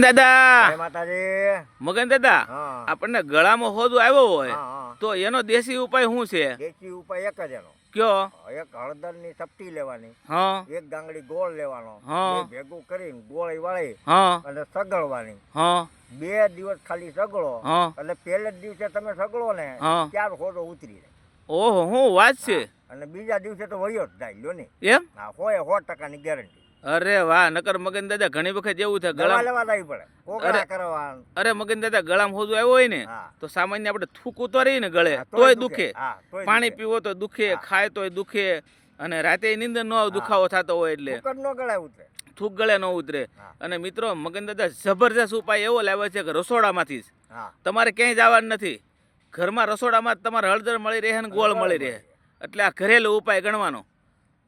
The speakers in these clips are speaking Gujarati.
દાદા! માતાજી. મગન દાદા આપણને ગળામાં હોદો આવ્યો હોય. તો એનો દેશી ઉપાય શું છે? દેશી ઉપાય એક જ એનો. કયો? એક હળદરની ચપટી લેવાની એક ગાંગડી ગોળ લેવાનો ભેગું કરીને ગોળી વાળી અને સગળવાની. બે દિવસ ખાલી સગળો એટલે પેલા જ દિવસે તમે સગળો ને ચાર ત્યાર હોદો ઉતરી જાય. ઓહો હું વાત છે. અને બીજા દિવસે તો વયો જ જાય લો ને. એમ? હા હોય સો ટકાની ગેરંટી અરે વાહ નકર મગન દાદા ઘણી વખત એવું થાય ગળા લેવા પડે. કોકરા અરે મગન દાદા ગળામાં હોજો આવ્યો હોય ને તો સામાન્ય આપણે થૂક તો ને ગળે તોય દુખે. પાણી પીવો તો દુખે ખાય તોય દુખે અને રાતે નીંદર નો દુખાવો થતો હોય એટલે. ઉતરે. થૂક ગળે ન ઉતરે. અને મિત્રો મગન દાદા જબરજસ્ત ઉપાય એવો લાવે છે કે રસોડામાંથી જ. તમારે ક્યાંય જવાનું નથી. ઘરમાં રસોડામાં તમારે હળદર મળી રહે અને ગોળ મળી રહે. એટલે આ ઘરેલું ઉપાય ગણવાનો.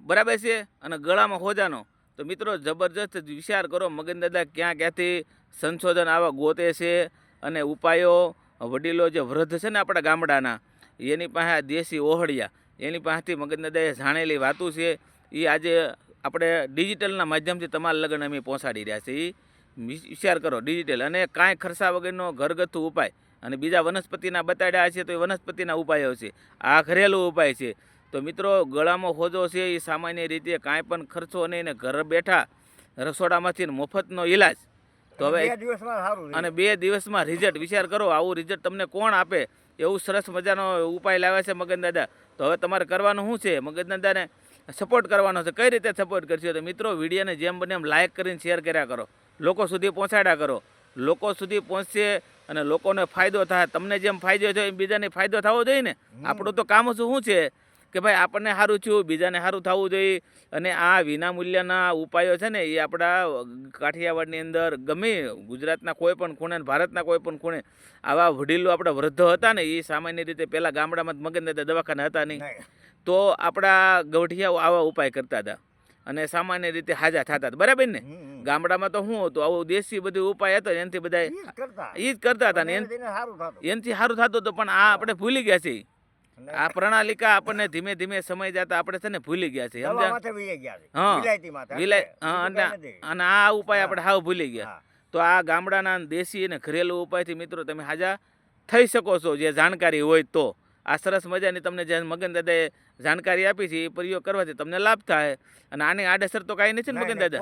બરાબર છે? અને ગળામાં હોજાનો. તો મિત્રો, જબરજસ્ત વિચાર કરો મગન દાદા ક્યાં ક્યાંથી સંશોધન આવા ગોતે છે અને ઉપાયો, વડીલો જે વૃદ્ધ છે ને આપણા ગામડાના, એની પાસે દેશી ઓહળિયા, એની પાસેથી મગન દાદાએ જાણેલી વાતું છે એ આજે આપણે ડિજિટલના માધ્યમથી તમારા લગ્ન અમે પહોંચાડી રહ્યા છે એ વિચાર કરો, ડિજિટલ અને કાંઈ ખર્ચા વગરનો ઘરગથ્થુ ઉપાય. અને બીજા વનસ્પતિના બતાડ્યા છે તો એ વનસ્પતિના ઉપાયો છે. આ ઘરેલું ઉપાય છે. તો મિત્રો ગળામાં હોજો છે એ સામાન્ય રીતે કાંઈ પણ ખર્ચો નહીં ને ઘર બેઠા રસોડામાંથી મફતનો ઈલાજ. તો હવે અને બે દિવસમાં રિઝલ્ટ વિચાર કરો આવું રિઝલ્ટ તમને કોણ આપે? એવું સરસ મજાનો ઉપાય લાવ્યા છે મગન દાદા. તો હવે તમારે કરવાનું શું છે? મગન દાદાને સપોર્ટ કરવાનો છે. કઈ રીતે સપોર્ટ કરશો? તો મિત્રો વિડીયોને જેમ બને એમ લાઇક કરીને શેર કર્યા કરો. લોકો સુધી પહોંચાડ્યા કરો. લોકો સુધી પહોંચશે અને લોકોને ફાયદો થાય. તમને જેમ ફાયદો થયો એમ બીજાને ફાયદો થવો જોઈએ ને. આપણું તો કામ શું છે? કે ભાઈ આપણને સારું થયું બીજાને સારું થવું જોઈએ. અને આ વિનામૂલ્યના ઉપાયો છે ને એ આપણા કાઠિયાવાડની અંદર ગમે ગુજરાતના કોઈ પણ ખૂણે ભારતના કોઈ પણ ખૂણે આવા વડીલો આપણા વૃદ્ધો હતા ને એ સામાન્ય રીતે પહેલાં ગામડામાં મગન હતા દવાખાના હતા નહીં. તો આપણા ગવઠિયાઓ આવા ઉપાય કરતા હતા અને સામાન્ય રીતે હાજા થતા હતા. બરાબર ને. ગામડામાં તો શું હતું આવું દેશી બધું ઉપાય હતો એનાથી બધા એ જ કરતા. હતા ને એનાથી સારું થતું. હતું પણ આ આપણે ભૂલી ગયા છીએ. આ પ્રણાલિકા આપણને ધીમે ધીમે સમય જતા આપણે છે ને ભૂલી ગયા છે. અને આ ઉપાય આપણે હાવ ભૂલી ગયા. તો આ ગામડાના દેશી અને ઘરેલુ ઉપાયથી મિત્રો તમે હાજા થઈ શકો છો જે જાણકારી હોય તો. આ સરસ મજાની તમને જે મગન દાદાએ જાણકારી આપી છે એ પ્રયોગ કરવાથી તમને લાભ થાય. અને આની આડઅસર તો કાંઈ નથી ને મગન દાદા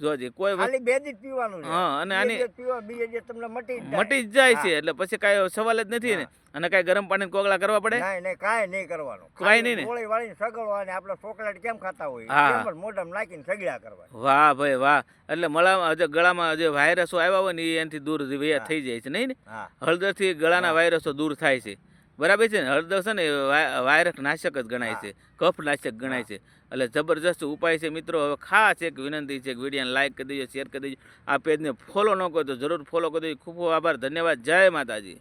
જોજે કોઈ ખાલી બે જ પીવાનું છે. હા, અને આની- પીવા બીજે દિવસ તમને મટી જાય. મટી જાય છે એટલે પછી કાંઈ સવાલ જ નથી ને. અને કાંઈ ગરમ પાણી કોગળા કરવા પડે? નહીં નહીં કાંઈ નહીં કરવાનું. કાંઈ નહીં ને? ગોળી વાળીને સગળવાની આપણે ચોકલેટ કેમ ખાતા હોય? હા. જ મોઢામાં નાખીને સગળ્યા કરવા? વાહ ભાઈ વાહ. એટલે મળામાં જે ગળામાં જે વાયરસો આવ્યા હોય ને એનાથી દૂર થઈ જાય છે નહીં ને? હળદરથી ગળાના વાયરસો દૂર થાય છે. બરાબર છે ને? હળદર છે ને એ વાય- વાયરસ નાશક જ ગણાય છે. કફ નાશક ગણાય છે. એટલે જબરજસ્ત ઉપાય છે મિત્રો. હવે ખાસ એક વિનંતી છે કે વિડીયોને લાઇક કરી દેજો શેર કરી દેજો. આ પેજને ફોલો ન કરો તો જરૂર ફોલો કરી દેજો. ખૂબ ખૂબ આભાર. ધન્યવાદ. જય માતાજી.